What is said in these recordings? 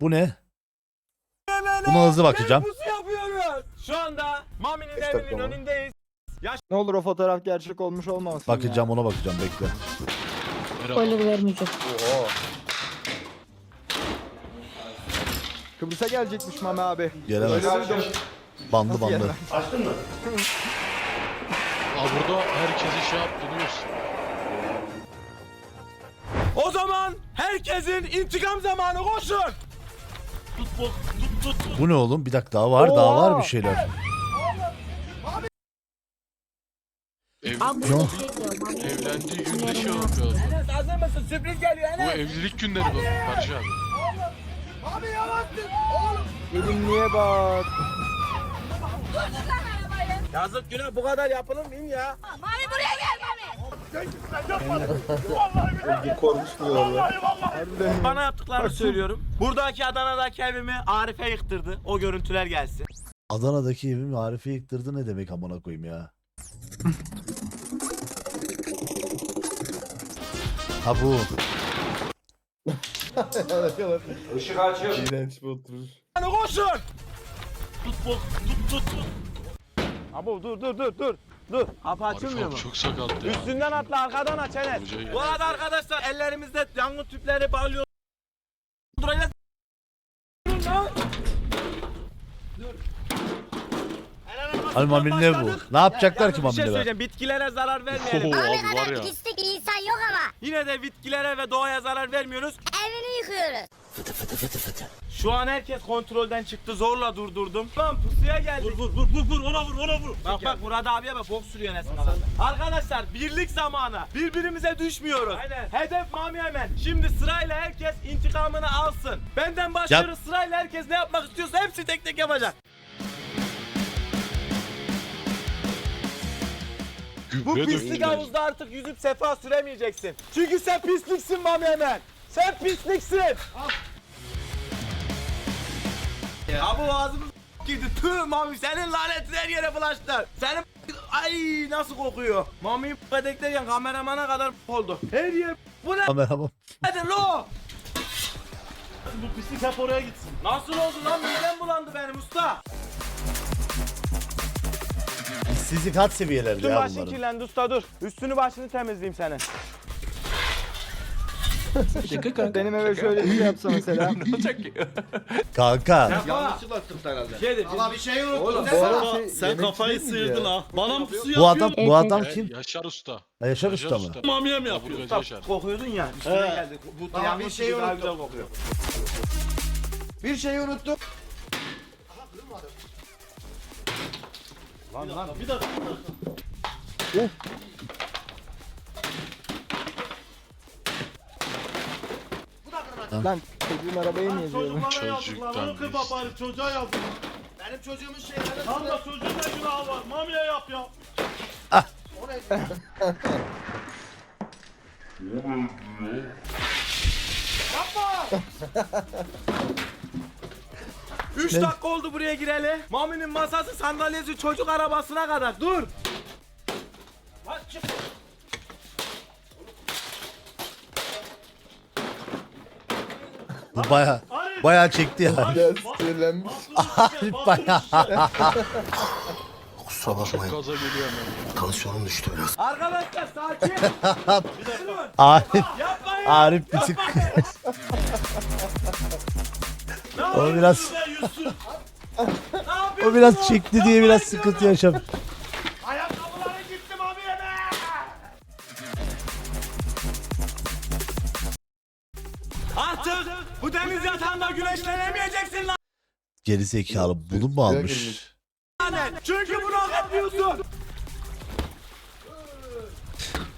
Bu ne? Buna hızlı bakacağım. Pusu yapıyoruz. Şu anda Mami'nin Beş dakika evinin mı? önündeyiz. Ne olur o fotoğraf gerçek olmuş olmasın Bakacağım ona bakacağım bekle. Spoiler vermeyeceğim. Oha. Kıbrıs'a gelecekmiş Mami abi. Gelemez. Öyle duydum. Bandı Nasıl bandı. gelemez? Aa burada herkesi şey yaptı diyorsun. O zaman herkesin intikam zamanı koşun. Tut bak tut tut tut. Bu ne oğlum? Bir dakika daha var daha var bir şeyler. Ev, Abi bu Yok. şey diyor. Mami. evlendiği günde şey yapıyor. Enes hazır mısın? Sürpriz geliyor Bu Enes. evlilik günleri bak Barış abi. Abi yavaşsın. Oğlum. Gelinliğe bak. Yazık günah bu kadar yapılır mıyım ya? Bir korkmuş diyorlar. Harbiden. Bana yaptıklarını söylüyorum. Buradaki Adana'daki evimi Arif'e yıktırdı. O görüntüler gelsin. Adana'daki evim Arif'i yıktırdı ne demek amına koyayım ya. Ha bu. İğrenç bir oturuş. Hani koşun. Tut bak tut tut tut. Abo dur dur dur dur. Dur. Kapı açılmıyor abi mu? çok sakaldı ya. Üstünden atla arkadan aç Enes. Bu arada arkadaşlar ellerimizde yangın tüpleri bağlıyor. Duracağız. Hani Mami'nin evi bu. Ne yapacaklar ki Bir şey söyleyeceğim. Bitkilere zarar vermeyelim. Oo, Abi abi var kadar ya. pislik bir insan yok ama Yine de bitkilere ve doğaya zarar vermiyoruz. evini yıkıyoruz. Şu an herkes kontrolden çıktı. Zorla durdurdum. Lan pusuya geldik. Vur vur vur vur ona vur ona vur. Bak bak Murat abiye bak bok sürüyor kanalda. Arkadaşlar birlik zamanı. Birbirimize düşmüyoruz. Aynen. Hedef Mami Hemen. Şimdi sırayla herkes intikamını alsın. Benden başlıyoruz sırayla herkes ne yapmak istiyorsa hepsi tek tek yapacak. Bu pislik havuzda artık yüzüp sefa süremeyeceksin. Çünkü sen pisliksin Mami Hemen. Sen pisliksin. Abi ağzımız girdi. Tüh Mami senin lanetin her yere bulaştı. Senin ay nasıl kokuyor. Mami'yi pedeklerken kameramana kadar oldu. Her yer bu ne Kameraman. Hadi lo. Bu pislik hep oraya gitsin. Nasıl oldu lan midem bulandı benim usta. İşsizlik had seviyelerde Üstün ya başın bunların. kirlendi usta dur. Üstünü başını temizleyeyim senin. Benim eve şöyle bir şey yapsa mesela. Kanka. Şeydir, biz bir şey unuttuk. Bu arada şey, Sen yemek kafayı mi sıyırdın ya? ha. Bana mı pusu Bu adam bu adam kim? Yaşar Usta. Ha, Yaşar Usta mı? Mamiye mi yapıyorsun? Kaburgacı Yaşar. Kokuyordun ya, üstüne He. geldi. Bu yangın şey daha güzel kokuyor. Bir şeyi unuttum. Lan lan. Bir dakika. Lan çocuğun arabaya niye diyorum? Çocuktan Onu kırpa biz. bari çocuğa yazdık. Benim çocuğumun şeyleri... Tam da çocuğun ne günahı var. Mamiye yap ya. Üç dakika oldu buraya gireli. Mami'nin masası sandalyesi çocuk arabasına kadar. Dur. Bu baya baya çekti ya. Biraz sinirlenmiş. Arif baya. Çok gaza geliyor hemen. Arkadaşlar sakin. Arif, Yapmayın. Arif bir tık. o biraz o biraz çekti diye biraz sıkıntı yaşamış. Artık bu deniz yatağında güneşlenemeyeceksin lan. Geri zekalı bunu mu almış? Çünkü bunu hak etmiyorsun.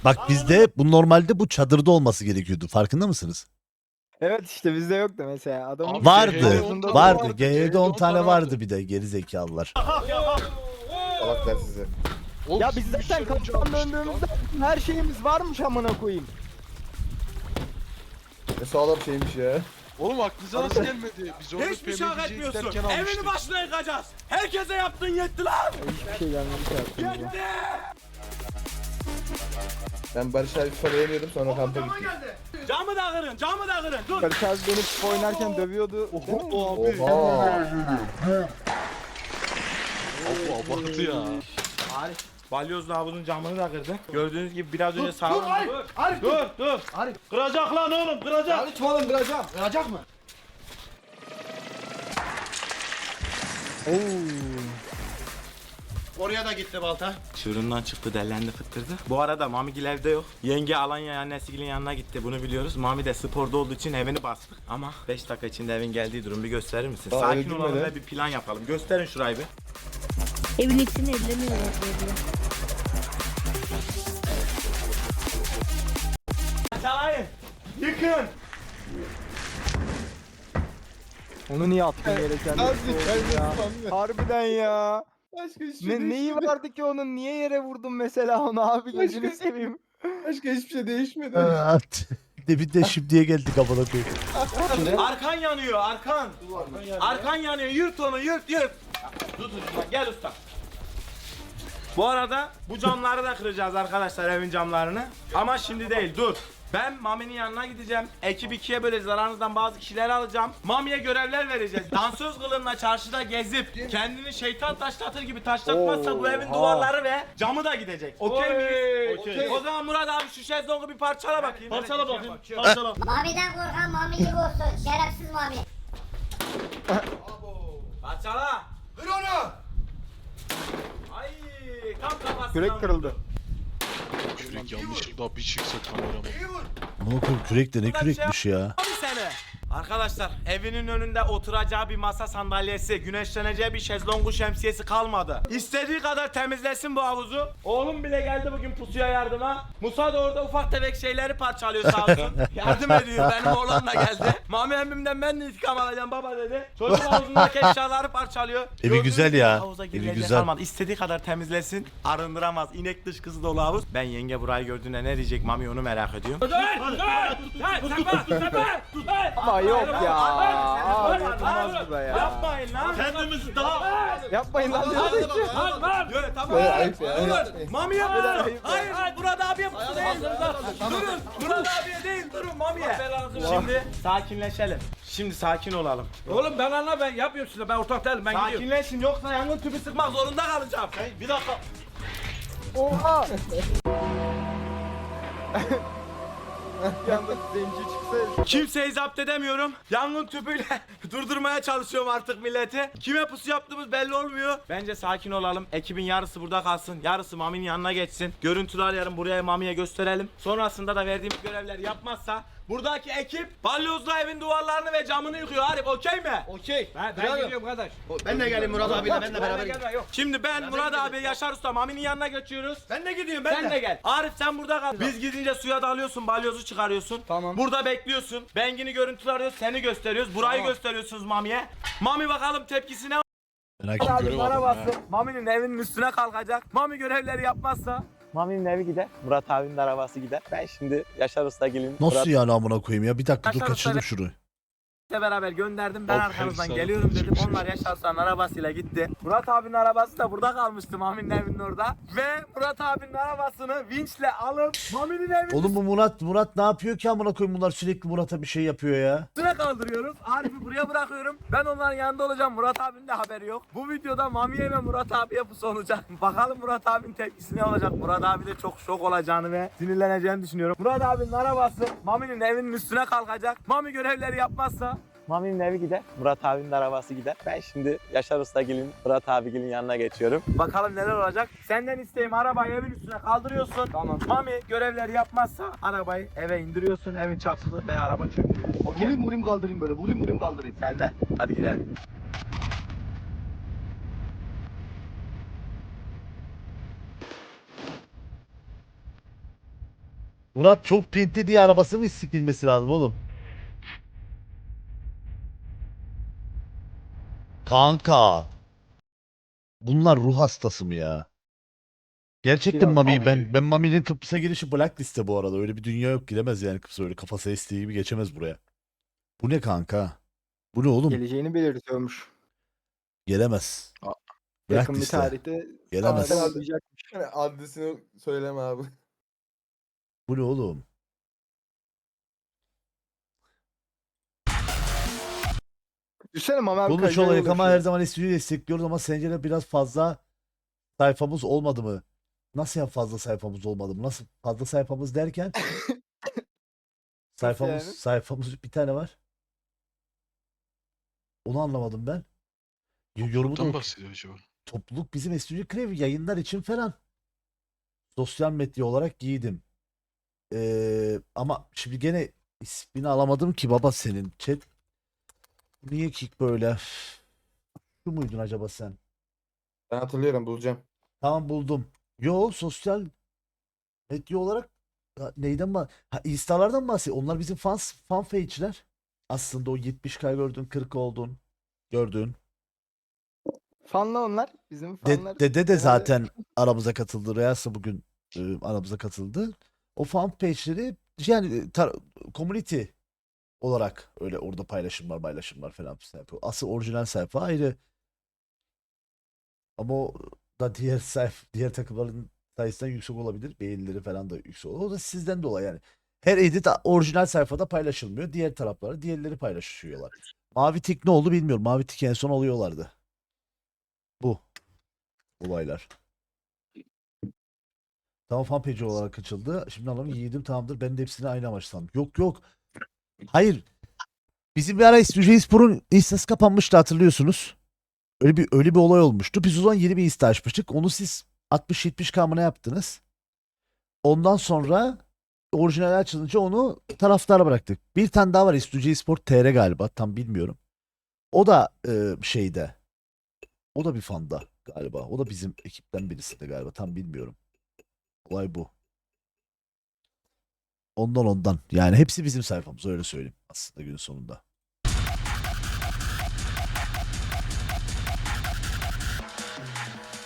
Bak bizde bu normalde bu çadırda olması gerekiyordu. Farkında mısınız? Evet işte bizde yoktu mesela. Abi, Vardı. G7'de Vardı. vardı. G'de 10 tane vardı. bir de geri zekalılar. Salaklar size. Oğlum, Ya biz siz bir zaten önce kapıdan almıştık döndüğümüzde her şeyimiz varmış amına koyayım. Ne sağlam şeymiş ya. Oğlum aklınıza nasıl gelmedi? Biz orada Hiçbir şey hak etmiyorsun. izlerken Evini almıştık. başına yıkacağız. Herkese yaptın yetti lan. Hiçbir şey gelmedi karşımıza. Yetti. Ben Barış abi falan yemiyordum sonra kampa gittim. Camı da kırın, camı da kırın. Dur. Karışaz beni FIFA oynarken dövüyordu. Değil mi? Oha. Abi abarttı ya. Balyozlu havuzun camını da kırdı. Gördüğünüz gibi biraz önce Dur sağlam. Arif. Arif dur. Dur, dur. Kıracak lan oğlum kıracak. Arif oğlum kıracağım. Kıracak mı? Oraya da gitti balta. Çığırından çıktı, dellendi, fıttırdı. Bu arada Mamigil evde yok. Yenge Alanya annesigilin yanına gitti. Bunu biliyoruz. Mami de sporda olduğu için evini bastık. Ama 5 dakika içinde evin geldiği durum bir gösterir misin? Daha Sakin olalım ve bir plan yapalım. Gösterin şurayı bir. Evin içinde evleniyorlar böyle. Çalayın. Yıkın. Onu niye attın yere kendisi? Azıcık oğlum kendisi ya? Harbiden ya. Başka hiçbir şey Ne, neyi değişmedi. vardı ki onun? Niye yere vurdun mesela onu abi gözünü Başka- seveyim. Başka hiçbir şey değişmedi. Ha, Demin de şimdiye geldik amına koyayım. Arkan yanıyor, arkan. Arkan yanıyor. Yırt onu, yırt, yırt. Tut ucundan. Gel usta. Bu arada bu camları da kıracağız arkadaşlar evin camlarını. Ama şimdi değil dur. Ben Mami'nin yanına gideceğim. Ekip ikiye böleceğiz. Aranızdan bazı kişileri alacağım. Mami'ye görevler vereceğiz. Dansöz kılığında çarşıda gezip kendini şeytan taşlatır gibi taşlatmazsa bu evin duvarları ve camı da gidecek. Okey miyiz? Okey. O zaman Murat abi şu şezlongu bir parçala bakayım. Parçala bakayım. Parçala. Mami'den korkan mamici olsun. Şerefsiz mami. Parçala. Kır onu. Ay tam kafasına. Kürek kırıldı. Kürek yanlışlıkla bir çıksa kameraman. Amına koyayım kürek de ne kürekmiş ya. Abi seni. Arkadaşlar evinin önünde oturacağı bir masa sandalyesi, güneşleneceği bir şezlongu şemsiyesi kalmadı. İstediği kadar temizlesin bu havuzu. Oğlum bile geldi bugün pusuya yardıma. Musa da orada ufak tefek şeyleri parçalıyor sağ olsun. Yardım ediyor. Benim oğlan da geldi. Mami emmimden ben de intikam alacağım baba dedi. Çocuk havuzundaki eşyaları parçalıyor. Evi güzel ya. Havuza Evi güzel. kalmadı. İstediği kadar temizlesin. Arındıramaz. İnek dışkısı dolu havuz. Ben yenge burayı gördüğünde ne diyecek Mami onu merak ediyorum. Ama yok ya. Abi yapılmaz bu da ya. Yapmayın lan. Kendimizi daha... Yapmayın lan. Yürü tamam. Böyle ayıp ya. Durun. Mami'ye yapın. Hayır, Murat abiye pusu değil. Durun. Murat abiye değil. Durun Mami'ye. Şimdi sakinleşelim. Şimdi sakin olalım. Oğlum ben anla ben yapıyorum size ben ortak değilim ben gidiyorum. Sakinleşin yoksa yangın tüpü sıkmak zorunda kalacağım. Bir dakika. Oha. Zenci çıksa Kimseyi zapt edemiyorum. Yangın tüpüyle durdurmaya çalışıyorum artık milleti. Kime pusu yaptığımız belli olmuyor. Bence sakin olalım. Ekibin yarısı burada kalsın. Yarısı Mami'nin yanına geçsin. Görüntüler yarın buraya Mami'ye gösterelim. Sonrasında da verdiğimiz görevleri yapmazsa buradaki ekip balyozla evin duvarlarını ve camını yıkıyor. Arif okey mi? Okey. Ben, ben gidiyorum kardeş. Ben de geleyim Murat abiyle ben de beraber gidelim. Yok. Şimdi ben Murat abi, Yaşar Usta, Mami'nin yanına geçiyoruz. Ben de gidiyorum Sen de gel. Arif sen burada kal. Biz gidince suya dalıyorsun, balyozu çıkarıyorsun. Tamam. Burada bekliyorsun. Bengin'i görüntüler arıyoruz, seni gösteriyoruz. Burayı gösteriyorsunuz Mami'ye. Mami bakalım tepkisi ne? Merak etme. Abi görev. Mami'nin evinin üstüne kalkacak. Mami görevleri yapmazsa Mami'nin evi gider. Murat abinin arabası gider. Ben şimdi Yaşar Usta gelin. Nasıl yani amına koyayım ya? Bir dakika dur kaçırdım yukarı- Murat'la beraber gönderdim. Ben Of, arkanızdan geliyorum dedim. Onlar. Yaşar Usta'nın arabasıyla gitti. Murat abinin arabası da burada kalmıştı Mami'nin evinin orada. Ve Murat abinin arabasını vinçle alıp Mami'nin evinin Oğlum bu Murat Murat ne yapıyor ki amına koyayım bunlar sürekli Murat'a bir şey yapıyor ya. üstüne kaldırıyoruz. Arif'i buraya bırakıyorum. Ben onların yanında olacağım. Murat abinin de haberi yok. Bu videoda Mami'ye ve Murat abiye pusu olacak. Bakalım Murat abinin tepkisi ne olacak. Murat abi de çok şok olacağını ve sinirleneceğini düşünüyorum. Murat abinin arabası Mami'nin evinin üstüne kalkacak. Mami görevleri yapmazsa Mami'nin evi gider. Murat abinin arabası gider. Ben şimdi Yaşar Usta gelin Murat abi gelin yanına geçiyorum. Bakalım neler olacak. Senden isteğim arabayı evin üstüne kaldırıyorsun. Tamam. Mami görevleri yapmazsa arabayı eve indiriyorsun. Evin çapsını ve araba çöküyor. Vurayım vurayım kaldırayım böyle. Vurayım vurayım kaldırayım. Sen de. Hadi gidelim. Murat çok pinti diye arabası mı sikilmesi lazım oğlum? Kanka. Bunlar ruh hastası mı ya? Gerçekten Mami ben ben Mami'nin Kıbrıs'a girişi blackliste bu arada. Öyle bir dünya yok giremez yani Kıbrıs'a öyle kafası estiği gibi geçemez buraya. Bu ne kanka? Bu ne oğlum? geleceğini belirtiyormuş. Gelemez. A- Yakın bir Blackliste. tarihte Gelemez. alacakmış. Adresini söyleme abi. Bu ne oğlum? Düşsene abi Konuş kayıyor olarak ama her zaman SU'yu destekliyoruz ama sence de biraz fazla sayfamız olmadı mı? Nasıl ya fazla sayfamız olmadı mı? Nasıl fazla sayfamız derken? sayfamız yani? sayfamız bir tane var. Onu anlamadım ben. Yorumu da bahsediyor acaba. topluluk bizim SU'yu krev yayınlar için falan. Sosyal medya olarak giydim. Ee, ama şimdi gene ismini alamadım ki baba senin. Chat niye ki böyle? Şu muydun acaba sen? Ben hatırlıyorum bulacağım. Tamam buldum. Yo sosyal medya olarak ha, neyden bah ha, Insta'lardan bahsediyor. Onlar bizim fans fan page'ler. Aslında o 70k gördün 40 oldun gördün. Fanla onlar. Bizim De- fanlar. dede de zaten aramıza katıldı. Reyasa bugün e, aramıza katıldı. O fan page'leri yani e, tar- community olarak öyle orada paylaşımlar paylaşımlar falan filan yapıyor. Asıl orijinal sayfa ayrı. Ama o da diğer sayfa diğer takımların sayısından yüksek olabilir. Beğenileri falan da yüksek olur. O da sizden dolayı yani. Her edit orijinal sayfada paylaşılmıyor. Diğer tarafları diğerleri paylaşıyorlar. Mavi tik ne oldu bilmiyorum. Mavi tik en son alıyorlardı. Bu olaylar. Tamam fanpage olarak açıldı. Şimdi anladım yiğidim tamamdır. Ben de hepsini aynı amaçtan. Yok yok. Hayır. Bizim bir ara Spor'un instası kapanmıştı hatırlıyorsunuz. Öyle bir öyle bir olay olmuştu. Biz o zaman yeni bir insta açmıştık. Onu siz 60-70 kamına yaptınız. Ondan sonra orijinal açılınca onu taraftara bıraktık. Bir tane daha var Reis Spor TR galiba. Tam bilmiyorum. O da e, şeyde. O da bir fanda galiba. O da bizim ekipten birisi de galiba. Tam bilmiyorum. Olay bu. Ondan ondan. Yani hepsi bizim sayfamız öyle söyleyeyim aslında günün sonunda.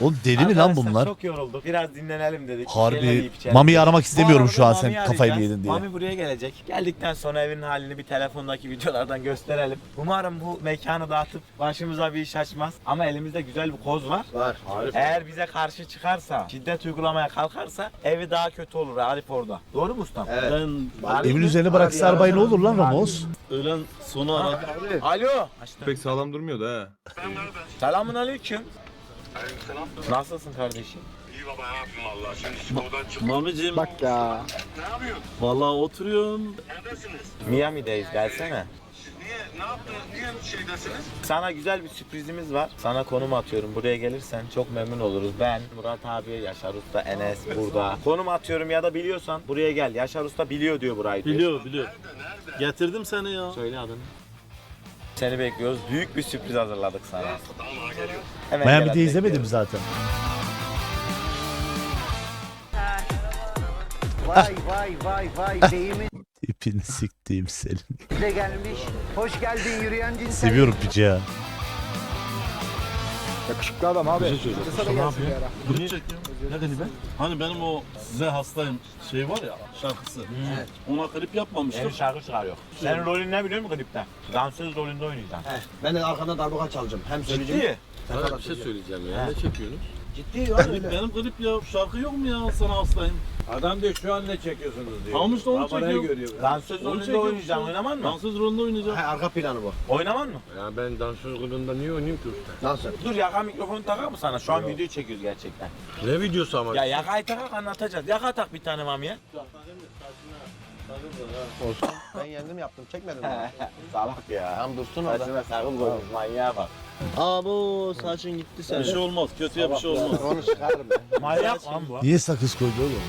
Oğlum deli mi lan Arkadaşlar, bunlar? Çok yorulduk. Biraz dinlenelim dedik. Harbi, yiyip içelim Mami'yi aramak istemiyorum şu an Mami'yi sen kafayı arayacağız. yedin diye. Mami buraya gelecek. Geldikten sonra evin halini bir telefondaki videolardan gösterelim. Umarım bu mekanı dağıtıp başımıza bir iş açmaz. Ama elimizde güzel bir koz var. Var. Eğer bize karşı çıkarsa, şiddet uygulamaya kalkarsa evi daha kötü olur Arif orada. Doğru mu ustam? Evet. Arif Evin mi? üzerine bıraksa arabayı ne olur lan Ramos? Öğlen sonu aradı. Alo. Pek sağlam durmuyordu ha. Selamun aleyküm. Nasılsın kardeşim? Mamicim Bak ya. vallahi oturuyorum. Miami'deyiz gelsene. Sana güzel bir sürprizimiz var. Sana konum atıyorum. Buraya gelirsen çok memnun oluruz. Ben, Murat abi, Yaşar Usta, Enes burada. Konum atıyorum ya da biliyorsan buraya gel. Yaşar Usta biliyor diyor burayı. diyor. Biliyor biliyor. Getirdim seni ya. Söyle adını. Seni bekliyoruz. Büyük bir sürpriz hazırladık sana. Hemen gel Miami'de hadi izlemedim bekliyoruz. zaten. Vay vay vay vay beyimin Tipini siktiğim senin. de gelmiş. Hoş geldin yürüyen cinsel. Seviyorum pici ya. Yakışıklı adam abi. Bir şey söyleyeceğim. Kısa da Ne gelsin bir yapıyor? ara. Çekiyorum. Ben? Hani benim o size hastayım şey var ya şarkısı. Ona klip yapmamıştık. Yeni şarkı çıkarıyor. Senin rolün ne biliyor musun klipte? Dansöz rolünde oynayacaksın. Ben de arkadan darbuka çalacağım. Hem Ciddi. Sana bir şey söyleyeceğim ya. Ne çekiyorsunuz? Ciddi ya Klip, benim klip ya. Şarkı yok mu ya sana hastayım? Adam diyor şu an ne çekiyorsunuz diyor. Tamam işte onu Kamerayı çekiyorum. görüyor. Dansöz Onu rolünde çekiyorum oynayacaksın. Oynaman mı? Dansöz rolünde oynayacağım. arka planı bu. Oynaman mı? Ya ben dansöz rolünde niye oynayayım ki usta? Nasıl? Dur yaka mikrofonu takar mı sana? Şu an video çekiyoruz gerçekten. Ne videosu ama? Ya yakayı takar anlatacağız. Yaka tak bir tane mamiye. Ben yendim yaptım çekmedim mi? Salak ya. Tam dursun orada. Saçına sakın koymuş manyağa bak. Aa bu saçın gitti Bir sen. şey olmaz. Kötüye bir şey olmaz. Onu çıkarırım. Manyak lan bu. Niye sakız koydu oğlum?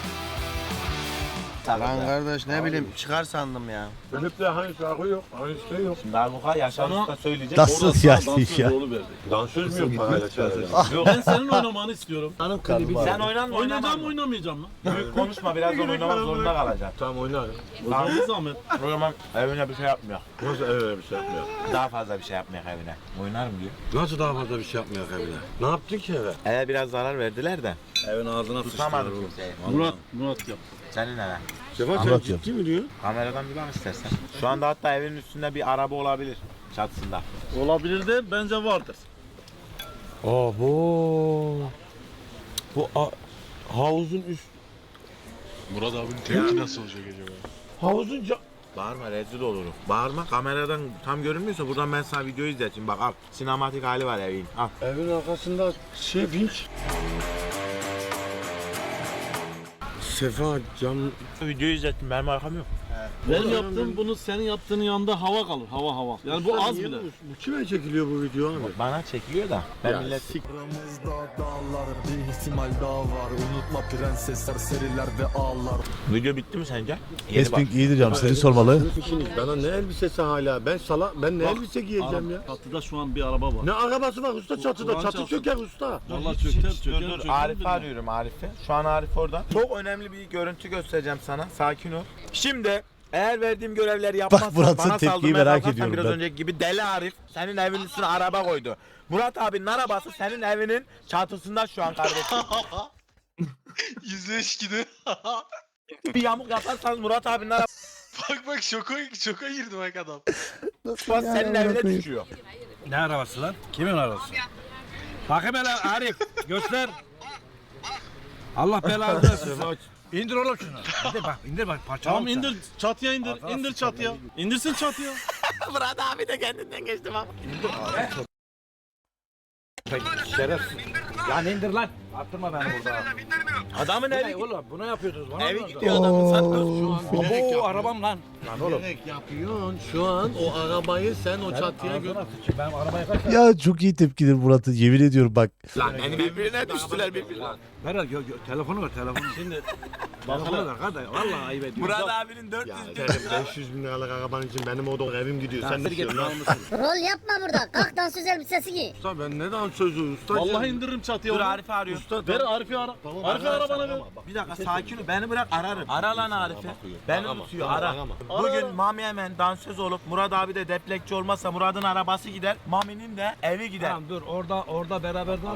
Lan kardeş ne bileyim çıkar sandım ya. Klipte hani şarkı yok. Hani şey yok. Şimdi Sana- Usta söyleyecek. Nasıl Orada ya rolü verdik. Dansöz mü yok parayla Yok ben senin oynamanı istiyorum. Hanım klibi Sen oynan mı Oynayacağım mı? oynamayacağım lan. Büyük konuşma birazdan oynamak zorunda kalacaksın. Tamam oynarım. Tamam. zaman zahmet. O zaman evine bir şey yapmıyor. Nasıl öyle bir şey yapmıyor? Daha fazla bir şey yapmıyor evine. Oynar mı diyor. Nasıl daha fazla bir şey yapmıyor evine? Ne yaptın ki eve? Eve biraz zarar verdiler de. Evin ağzına Tutamadım kimseyi. Murat, Murat yap. Senin eve. Sefa sen ciddi mi diyorsun? Kameradan bir bak istersen. Şu anda hatta evin üstünde bir araba olabilir. Çatısında. Olabilir de bence vardır. Abo. Bu a- havuzun üst Murat abinin tepki nasıl olacak acaba? havuzun ca- Bağırma rezil olurum. Bağırma kameradan tam görünmüyorsa buradan ben sana videoyu izleteyim. Bak al sinematik hali var evin. Al. Evin arkasında şey vinç. Sefa cam Videoyu izlettim benim arkam yok. Ben yaptım bunu senin yaptığının yanında hava kalır. Hava hava. Yani bu az bile. Bu kime çekiliyor bu video abi? Bana çekiliyor da. Ben Ya, millet Video bitti mi sence? Yeni bak. Esping iyidir canım seni sormalı. İşiniz. Bana ne elbisesi hala? Ben sala ben ne Bak, elbise giyeceğim ya? Çatıda şu an bir araba var. Ne arabası var usta çatıda? Kur'an Çatı çalsın. çöker usta. Vallahi çöker Dur çöker dur çöker. Arif'i arıyorum Arif'i. Şu an Arif orada. Çok önemli bir görüntü göstereceğim sana. Sakin ol. Şimdi eğer verdiğim görevleri yapmazsan Murat'ın bana tepkiyi saldırmaya merak kalkarsan ediyorum biraz ben. önceki gibi deli Arif senin evin üstüne araba koydu. Murat abinin arabası senin evinin çatısında şu an kardeşim. Yüzde gidiyor. bir yamuk yaparsan Murat abinin arabası bak bak şoka, şoka girdi bak adam. senin evine düşüyor. Ne arabası lan? Kimin arabası? Bakayım hele Arif göster. Allah belanı versin. İndir oğlum şunu. İndir bak indir bak parçalam Tamam indir çatıya indir. Ağzına indir çatıya. ya. İndirsin çatıya. Murat abi de kendinden geçti bak. Şerefsiz. Lan indir lan. Attırma beni burada. Adamın Ne evi oğlum bunu yapıyordunuz bana. Evi mı? gidiyor adamın satıyor. Abo arabam lan. Lan oğlum. Bilerek yapıyorsun. Şu an o arabayı sen o çatıya gö Ağzına sıçayım. Benim arabaya kaç Ya çok iyi tepkidir Murat'ın yemin ediyorum bak. Lan beni birbirine düştüler birbirine. Ver ver gö- gö- telefonu ver telefonu. Şimdi telefonu ver kardeş. Vallahi ayıp ediyorsun. Murat abinin 400 Ya bin senin 500 bin liralık arabanın için benim orada evim gidiyor. Sen ne diyorsun lan? Rol yapma burada. Kalk dansöz elbisesi giy. Usta ben neden sözü usta? Vallahi indiririm çatıya Dur onu. Arif'i arıyor. Usta Ver Arif'i ara. Arif'i ara bana ver. Bir dakika sakin ol. Beni bırak ararım. Ara lan Arif'i. Beni tutuyor ara. Bugün Mami hemen dansöz olup Murat abi de deplekçi olmazsa Murat'ın arabası gider. Mami'nin de evi gider. Tamam dur orada orada beraber dur.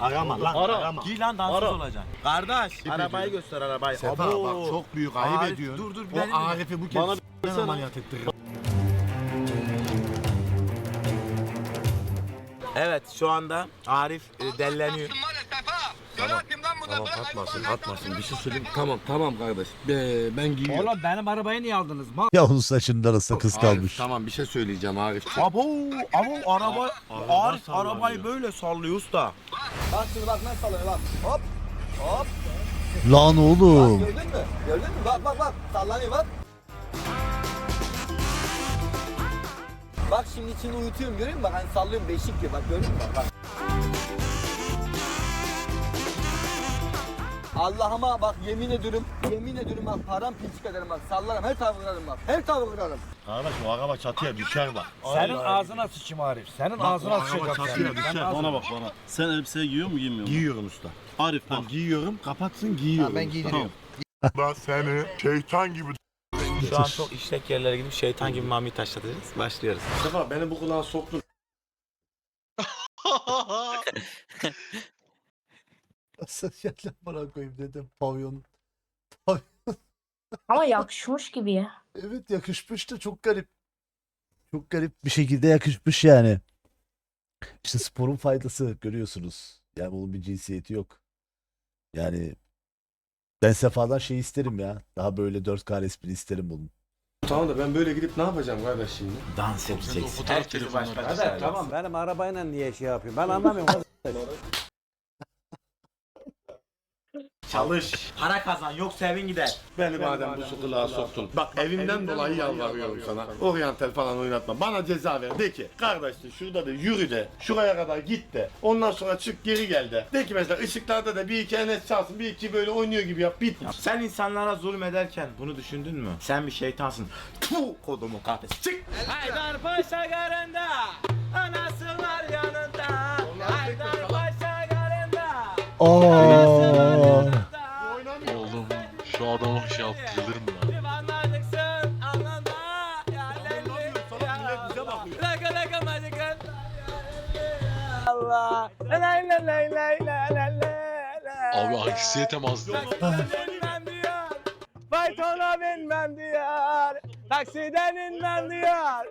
Arama lan Ara. arama. Giy lan dansöz Ara. olacaksın. Kardeş arabayı göster arabayı. Sefa Abo. bak çok büyük ayıp Arif, ediyorsun. dur, dur, O Arif'i bu kez Bana bana versene. ameliyat ettirir. Evet şu anda Arif e, delleniyor. Tamam atmasın atmasın bir şey söyleyeyim. Tamam tamam kardeş. Be, ben giyiyorum. Oğlum benim arabayı niye aldınız? Mal. Ya onun saçında arasında kız kalmış. Arif, tamam bir şey söyleyeceğim Arif. Abo, abo araba Arif sallanıyor. arabayı böyle sallıyor usta. Bak şimdi bak nasıl sallanıyor bak. Hop. Hop. Lan oğlum. Gördün mü? Gördün mü? Bak bak bak. Sallanıyor bak. Bak şimdi içini uyutuyorum görüyor musun? Bak hani sallıyorum beşik gibi bak gördün mü? Bak bak. Allah'ıma bak yemin ediyorum, yemin ediyorum bak param pinçik ederim bak sallarım her tarafı kırarım bak her tarafı kırarım. Kardeş o araba çatıya düşer bak. Senin ağzına sıçayım Arif. Senin ağzına araba sıçacak. çatıya senin. düşer. Bana bak bana. Sen elbiseyi giyiyor mu giymiyor mu? Giyiyorum usta. Arif bak. Giyiyorum kapatsın giyiyorum. ben Tamam. Ben seni şeytan gibi Şu an çok işlek yerlere gidip şeytan gibi mami taşlatacağız. Başlıyoruz. Sefa beni bu kulağa soktun. Nasıl yerler bana koyayım dedim pavyon. Ama yakışmış gibi ya. Evet yakışmış da çok garip. Çok garip bir şekilde yakışmış yani. İşte sporun faydası görüyorsunuz. Yani bunun bir cinsiyeti yok. Yani ben Sefa'dan şey isterim ya. Daha böyle 4K resmini isterim bunun. Tamam da ben böyle gidip ne yapacağım kardeş şimdi? Dans edeceksin. Herkesi telefonuna baş başa bak. saracağız. Tamam benim arabayla niye şey yapayım? Ben anlamıyorum. Çalış. Para kazan yoksa evin gider. Beni madem bu su kulağa soktun. Bak evimden dolayı yalvarıyorum sana. Oryantal falan oynatma. Bana ceza ver. De ki kardeşim şurada da yürü de. Şuraya kadar git de. Ondan sonra çık geri gel de. De ki mesela ışıklarda da bir iki enes çalsın. Bir iki böyle oynuyor gibi yap. Bit. Sen insanlara zulmederken bunu düşündün mü? Sen bir şeytansın. Puh kodumu kahvesi. Çık. Haydarpaşa garında. Anası var yanında. Haydarpaşa garında. Aa. Oğlum şu adama bir şey yaptırılır mı lan? Allah. Lay. Abi anksiyetem azdı. Taksiden diyor. Faytona binmem diyor. Taksiden inmem diyor.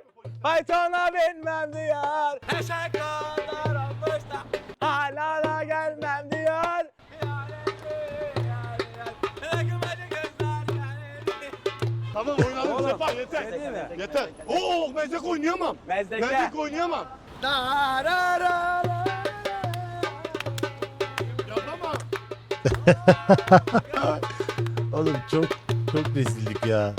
Faytona binmem diyor. Eşek kadar olmuş da hala da gelmem diyor. Tamam oynadın Sefa yeter. yeter. Yeter. Oo mezek oynayamam. Mezdeke. Mezek oynayamam. Yapamam. Oğlum çok çok rezillik ya.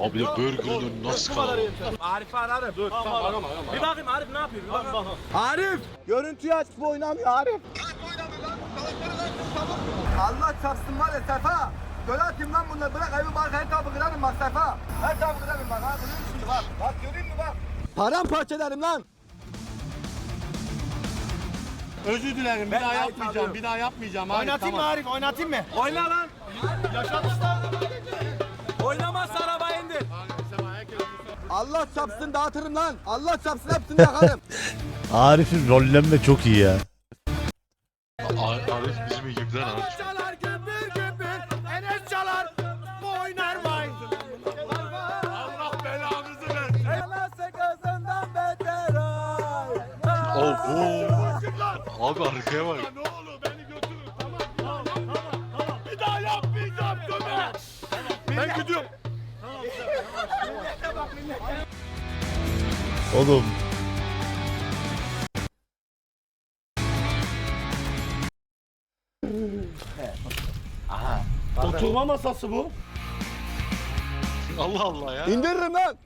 Abi de burgerın önü nasıl kalabalık. Arif'i ararım. Dur. Tamam, arama, arama. Bir bakayım Arif ne yapıyor? Bir bakayım. Arif! Görüntüyü aç bu oynamıyor Arif. Allah çarpsın var ya Sefa. Göle atayım lan bunları bırak evi bak her tarafı kırarım bak Sefa. Her tarafı kırarım bak ha kırıyorum şimdi bak. Bak göreyim mi bak. Paramparça ederim lan. Özür dilerim. Bir daha yapmayacağım. Bir daha yapmayacağım. Oynatayım mı tamam. Arif? Oynatayım mı? Oyna lan. Oynamazsa Allah çarpsın dağıtırım lan. Allah çarpsın hepsini yakarım. Arif'in rollenme çok iyi ya. Arif bizim ekipten Arif. Çalar gümbür gümbür. Enes çalar. Bu oynar vay. Allah belanızı versin. Çalarsa kazından beter ay. Oh bu. Abi arkaya bak. Ne olur beni götürün. Tamam. Tamam. Tamam. Tamam. Bir daha yapmayacağım. Döme. Ben gidiyorum. Oğlum Oturma masası bu. Allah Allah ya. İndiririm lan.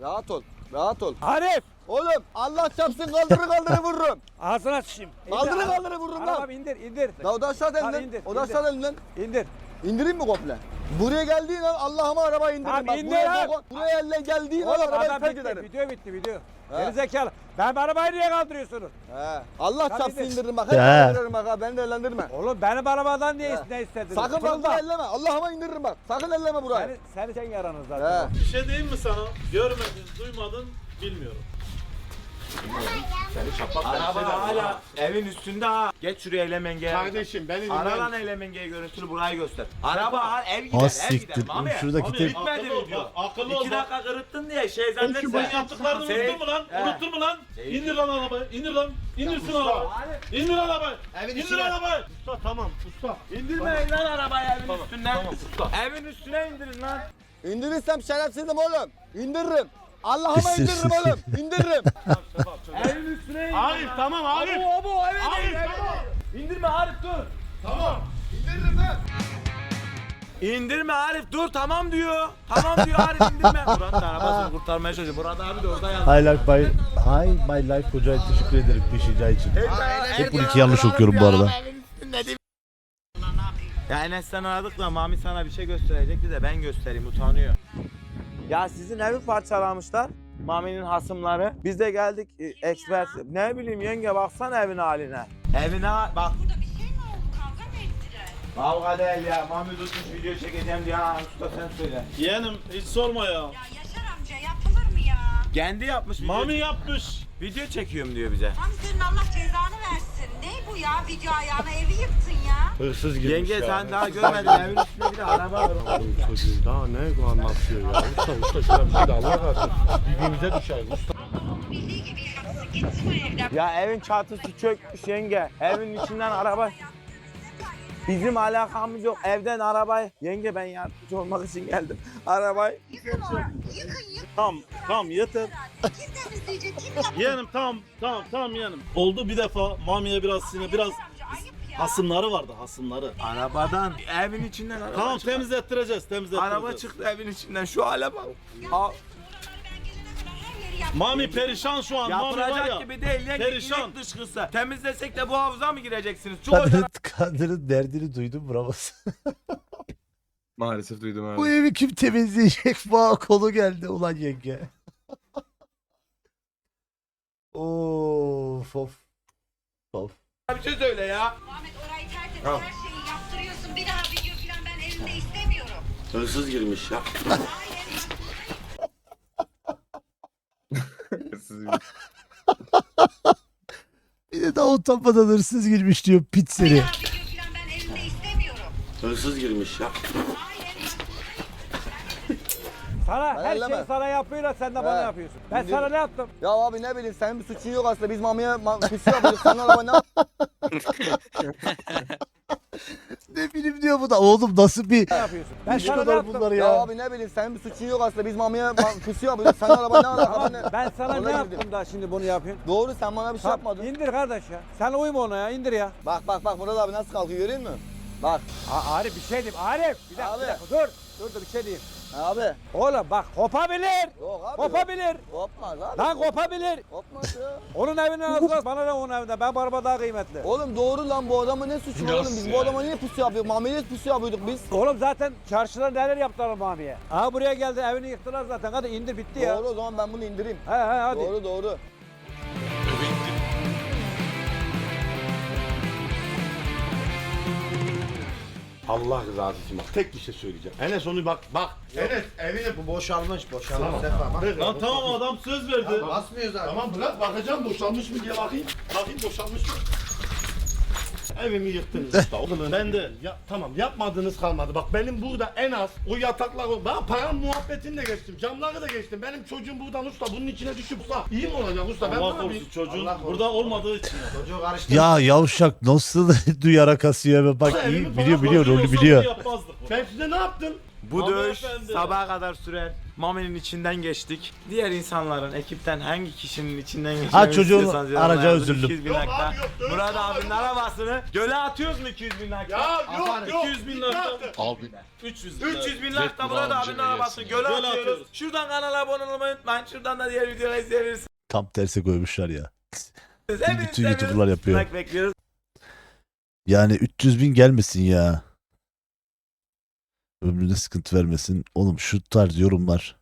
Rahat ol. Rahat ol. Arif! Oğlum Allah çarpsın kaldırı kaldırı vururum. Ağzına sıçayım. Kaldırı kaldırı vururum lan. Arabamı indir indir. Ya o da elinden. indir, O da indir. aşağıda elinden. İndir. İndireyim mi komple? Buraya geldiğin an Allah'ıma arabayı indiririm. Tamam, Bak, indir buraya, lan. buraya elle geldiğin an Oğlum arabayı adam terk bitti. ederim. Video bitti video. He. Geri zekalı. Ben arabayı niye kaldırıyorsunuz? He. Allah Tamam, çarpsın indir. indiririm bak. He. Hep indiririm bak ha. Beni de ellendirme. Oğlum benim arabadan niye He. ne istediniz? Sakın Fırıldak. fazla elleme. Allah'ıma indiririm bak. Sakın elleme burayı. Seni, seni sen yaranız zaten. He. Bir şey diyeyim mi sana? Görmedin, duymadın, bilmiyorum. Araba hala evin üstünde ha. Geç şuraya elemengeye. Kardeşim beni Ara dinler lan elemengeye görüntülü burayı göster. Araba hala ev gider, az ev gider. siktir. Mami. Şuradaki Abi, te- Bitmedi Akıllı ol, video. bak, akıllı ol İki bak. dakika kırıttın diye şey zannetsen. Sen yaptıklarını Şey- unuttun mu lan? He. Unuttun mu lan? İndir lan arabayı, indir lan. İndirsin arabayı. İndir arabayı. İndir arabayı. Usta tamam usta. İndirmeyin lan arabayı evin üstünden. Evin üstüne indirin lan. İndirirsem şerefsizim oğlum. İndiririm. Allah'ıma indiririm oğlum. İndiririm. Evin üstüne indirin. Arif tamam Arif. Abo abo eve Arif, değil eve tamam. İndirme Arif dur. Tamam. İndiririm ben. İndirme Arif dur tamam diyor. Tamam diyor Arif indirme. Murat da arabasını kurtarmaya çalışıyor. Murat abi de orada yazdı. I like my, Hi my life hocaya teşekkür ederim 5. ay için. Hep bu iki yanlış okuyorum bu arada. Ya Enes sen aradık da Mami sana bir şey gösterecekti de ben göstereyim utanıyor. Ya sizin evi parçalamışlar. Mami'nin hasımları. Biz de geldik e, expert. Ne bileyim yenge baksana evin haline. Evine bak. Burada bir şey mi oldu? Kavga mı ettiler? Kavga değil ya. Mami tutmuş video çekeceğim diye. Ha, usta sen söyle. Yeğenim hiç sorma ya. Ya Yaşar amca yapılır mı ya? Kendi yapmış video. Mami yapmış. Video çekiyorum diyor bize. Tam senin Allah cezanı versin. Ne bu ya? Video ayağına evi yıktın ya. Hırsız girmiş Yenge ya. sen daha görmedin evin üstünde bir de araba var. Çocuğu daha ne anlatıyor ya. Usta usta şuna bir şey de Allah razı olsun. Birbirimize düşer usta. Bildiği gibi yapsın. Gitsin o evden. Ya evin çatısı çökmüş yenge. Evin içinden araba. Bizim alakamız yok. Evden arabayı. Yenge ben yardımcı olmak için geldim. Arabayı. Yıkın. Yıkın yıkın. Tamam, tamam yeter. Kim temizleyecek? Kim yapacak? Yeğenim tamam, tamam, tamam yeğenim. Oldu bir defa Mami'ye biraz sinir, biraz hasımları vardı, hasımları. Arabadan. Evin içinden araba Tamam çıktı. temizlettireceğiz, temizlettireceğiz. Araba çıktı evin içinden. Şu hale bak. Aa, Mami perişan şu an, Mami var yapılacak ya. gibi değil. Yenge perişan. inek dışkısı. Temizlesek de bu havuza mı gireceksiniz? Çok özel. Kadının, kadının derdini duydum bravo. Maalesef duydum abi. bu evi kim temizleyecek? Bağ kolu geldi ulan yenge. of of. Of. bir şey söyle ya. Muhammed orayı terk et. Her şeyi yaptırıyorsun. Bir daha video falan ben evimde istemiyorum. Hırsız girmiş ya. Hırsız Bir de daha utanmadan hırsız girmiş diyor istemiyorum. Hırsız girmiş ya. Sana Ben her şeyi sana yapıyorlar sen de bana yapıyorsun. Ben Şimdi- sana ne yaptım? Ya abi ne bileyim senin bir suçun yok aslında. Biz mamiye ma pusu yapıyorduk sen araba ne Ne bileyim diyor bu da. Oğlum nasıl bir... Ne yapıyorsun? Ben sana ne kadar yaptım? bunlar Ya ya. abi ne bileyim senin bir suçun yok aslında biz mamiye ma pusu sen araba ne alaka ben, ben sana ne girdim. yaptım da şimdi bunu yapıyorsun? Doğru sen bana bir şey Tamam, yapmadın. İndir kardeş ya. Sen uyma ona ya indir ya. Bak bak bak Murat abi nasıl kalkıyor görüyor musun? Bak A- Arif bir şey diyeyim. Arif bir dakika, Abi. bir dakika dur. Dur dur bir şey diyeyim. Abi. Oğlum bak kopabilir. Yok abi. Kopabilir. Kopmaz abi. Lan kopabilir. Kopmaz ya. Onun evinden alacağız bana da onun evinde. Ben bu araba daha kıymetli. Oğlum doğru lan bu adamın ne suçu var oğlum biz bu adama niye pusu yapıyorduk? Mameye pusu yapıyorduk biz. Oğlum zaten çarşıda neler yaptılar mamiye. Aha buraya geldi evini yıktılar zaten. Hadi indir bitti ya. Doğru o zaman ben bunu indireyim. He he hadi. Doğru doğru. Allah rızası için bak tek bir şey söyleyeceğim. Enes onu bak bak. Enes evine Bu boşalmış boşalmış Tamam. Sefa bak. Lan ver. tamam adam söz verdi. Basmıyor zaten. Tamam bırak bakacağım boşalmış mı diye bakayım. Bakayım boşalmış mı? Evimi yıktınız usta. Oğlum ben de ya, tamam yapmadığınız kalmadı. Bak benim burada en az o yataklar ben param muhabbetini de geçtim. Camları da geçtim. Benim çocuğum buradan usta bunun içine düşüp usta iyi mi olacak usta? Ben Allah korusun çocuğun Allah korusun. burada olmadığı için. Çocuğu karıştı. Ya yavşak nasıl duyara kasıyor be. Bak iyi, biliyor biliyor rolü biliyor. Ben size ne yaptım? Bu Abi dövüş efendi. sabaha kadar sürer. Mami'nin içinden geçtik. Diğer insanların, ekipten hangi kişinin içinden Ha, çocuğun istiyorsanız araca yazın. üzüldüm. 200 bin Yok lakta. abi, yok, dövüş Murat abinin arabasını göle atıyoruz mu 200 bin lakta? Ya yok Atarım. yok. 200 bin lira. yaptı. Abi 300 bin 300 bin Zevk lakta Murat Burak'ın abinin cebine arabasını gelsin göle. Göle atıyoruz. atıyoruz. Şuradan kanala abone olmayı unutmayın. Şuradan da diğer videoları izleyebilirsiniz. Tam tersi koymuşlar ya. Hepinizi YouTuber'lar seviyoruz. yapıyor. Like bekliyoruz. Yani 300 bin gelmesin ya. Ömrüne sıkıntı vermesin. Oğlum şu tarz yorumlar